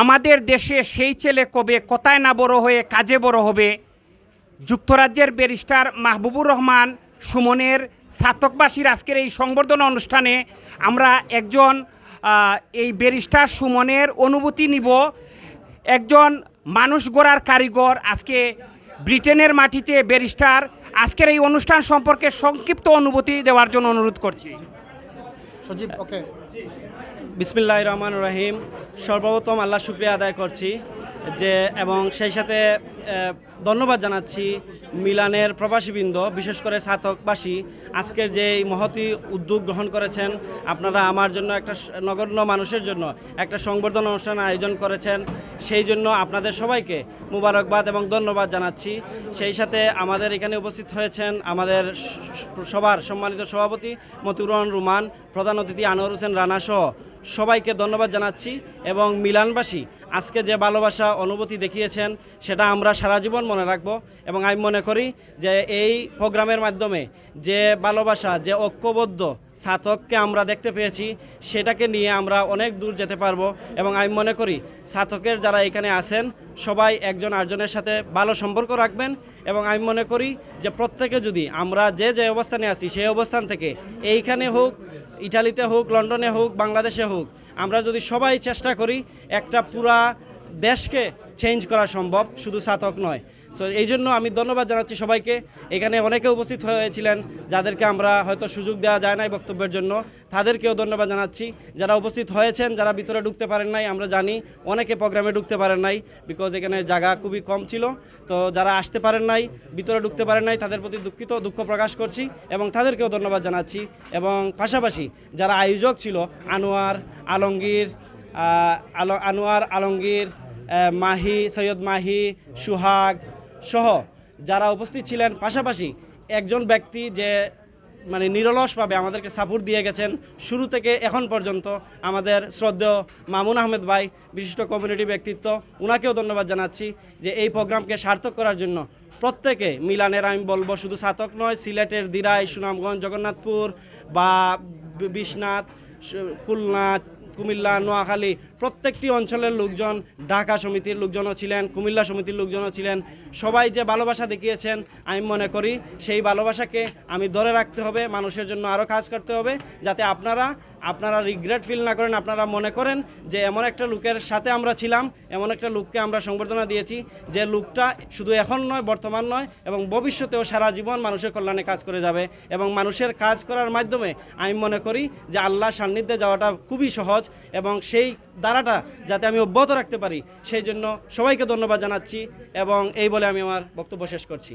আমাদের দেশে সেই ছেলে কবে কথায় না বড় হয়ে কাজে বড় হবে? যুক্তরাজ্যের ব্যারিস্টার মাহবুবুর রহমান সুমনের ছাতকবাসীর আজকের এই সংবর্ধনা অনুষ্ঠানে আমরা একজন এই ব্যারিস্টার সুমনের অনুভূতি নিব। একজন মানুষ গড়ার কারিগর আজকে ব্রিটেনের মাটিতে ব্যারিস্টার। আজকের এই অনুষ্ঠান সম্পর্কে সংক্ষিপ্ত অনুভূতি দেওয়ার জন্য অনুরোধ করছি। সজীব ওকে বিসমিল্লাহ রহমান রহিম। সর্বপ্রথম আল্লাহ শুক্রিয়া আদায় করছি যে, এবং সেই সাথে ধন্যবাদ জানাচ্ছি মিলানের প্রবাসীবৃন্দ, বিশেষ করে ছাতকবাসী আজকের যে মহতি উদ্যোগ গ্রহণ করেছেন, আপনারা আমার জন্য একটা নগণ্য মানুষের জন্য একটা সংবর্ধনা অনুষ্ঠান আয়োজন করেছেন। সেই জন্য আপনাদের সবাইকে মুবারকবাদ এবং ধন্যবাদ জানাচ্ছি। সেই সাথে আমাদের এখানে উপস্থিত হয়েছেন আমাদের সবার সম্মানিত সভাপতি মতিউর রহমান রুমান প্রধান অতিথি আনোয়ার হোসেন রানা সহ সবাইকে ধন্যবাদ জানাচ্ছি এবং মিলানবাসী আজকে যে ভালোবাসা অনুভূতি দেখিয়েছেন, সেটা আমরা সারা জীবন মনে রাখব এবং আমি মনে করি যে এই প্রোগ্রামের মাধ্যমে যে ভালোবাসা, যে ঐক্যবদ্ধ ছাতককে আমরা দেখতে পেয়েছি, সেটাকে নিয়ে আমরা অনেক দূর যেতে পারব এবং আমি মনে করি ছাতকের যারা এখানে আছেন, সবাই একজন আরেকজনের সাথে ভালো সম্পর্ক রাখবেন এবং আমি মনে করি যে প্রত্যেকে যদি আমরা যে যে অবস্থানে আছি, সেই অবস্থান থেকে এইখানে হোক, ইটালিতে হোক, লন্ডনে হোক, বাংলাদেশে হোক আমরা যদি সবাই চেষ্টা করি একটা পুরা দেশকে চেঞ্জ করা সম্ভব, শুধু সাতক নয়। সো এই জন্য আমি ধন্যবাদ জানাচ্ছি সবাইকে। এখানে অনেকে উপস্থিত হয়েছিলেন, যাদেরকে আমরা হয়তো সুযোগ দেওয়া যায় নাই বক্তব্যের জন্য। তাদেরকেও ধন্যবাদ জানাচ্ছি। যারা উপস্থিত হয়েছেন, যারা ভিতরে ঢুকতে পারেন নাই, আমরা জানি অনেকে প্রোগ্রামে ঢুকতে পারেন নাই বিকজ এখানে জায়গা খুবই কম ছিল। তো যারা আসতে পারেন নাই, ভিতরে ঢুকতে পারেন নাই, তাদের প্রতি দুঃখিত, দুঃখ প্রকাশ করছি এবং তাদেরকেও ধন্যবাদ জানাচ্ছি। এবং পাশাপাশি যারা আয়োজক ছিল, আনোয়ার আলমগীর আনোয়ার আলমগীর মাহি, সৈয়দ মাহি, সুহাগ সহ যারা উপস্থিত ছিলেন, পাশাপাশি একজন ব্যক্তি যে মানে নিরলসভাবে আমাদেরকে সাপোর্ট দিয়ে গেছেন, শুরু থেকে এখন পর্যন্ত আমাদের শ্রদ্ধেয় মামুন আহমেদ ভাই, বিশিষ্ট কমিউনিটি ব্যক্তিত্ব ওনাকেও ধন্যবাদ জানাচ্ছি যে এই প্রোগ্রামকে সার্থক করার জন্য প্রত্যেকে মিলানের, আমি বলব শুধু সাতক নয়, সিলেটের দিরাই, সুনামগঞ্জ, জগন্নাথপুর বা বিশ্বনাথ খুলনা, কুমিল্লা, নোয়াখালী প্রত্যেকটি অঞ্চলের লোকজন, ঢাকা সমিতির লোকজনও ছিলেন, কুমিল্লা সমিতির লোকজনও ছিলেন। সবাই যে ভালোবাসা দেখিয়েছেন, আমি মনে করি সেই ভালোবাসাকে আমি ধরে রাখতে হবে, মানুষের জন্য আরও কাজ করতে হবে, যাতে আপনারা আপনারা রিগ্রেট ফিল না করেন, আপনারা মনে করেন যে এমন একটা লোকের সাথে আমরা ছিলাম, এমন একটা লোককে আমরা সংবর্ধনা দিয়েছি, যে লোকটা শুধু এখন নয়, বর্তমান নয়, এবং ভবিষ্যতেও সারা জীবন মানুষের কল্যাণে কাজ করে যাবে, এবং মানুষের কাজ করার মাধ্যমে আমি মনে করি যে আল্লাহর সান্নিধ্যে যাওয়াটা খুবই সহজ, এবং সেই দ্বারাটা যাতে আমি অব্যাহত রাখতে পারি, সেই জন্য সবাইকে ধন্যবাদ জানাচ্ছি এবং এই বলে আমি আমার বক্তব্য শেষ করছি।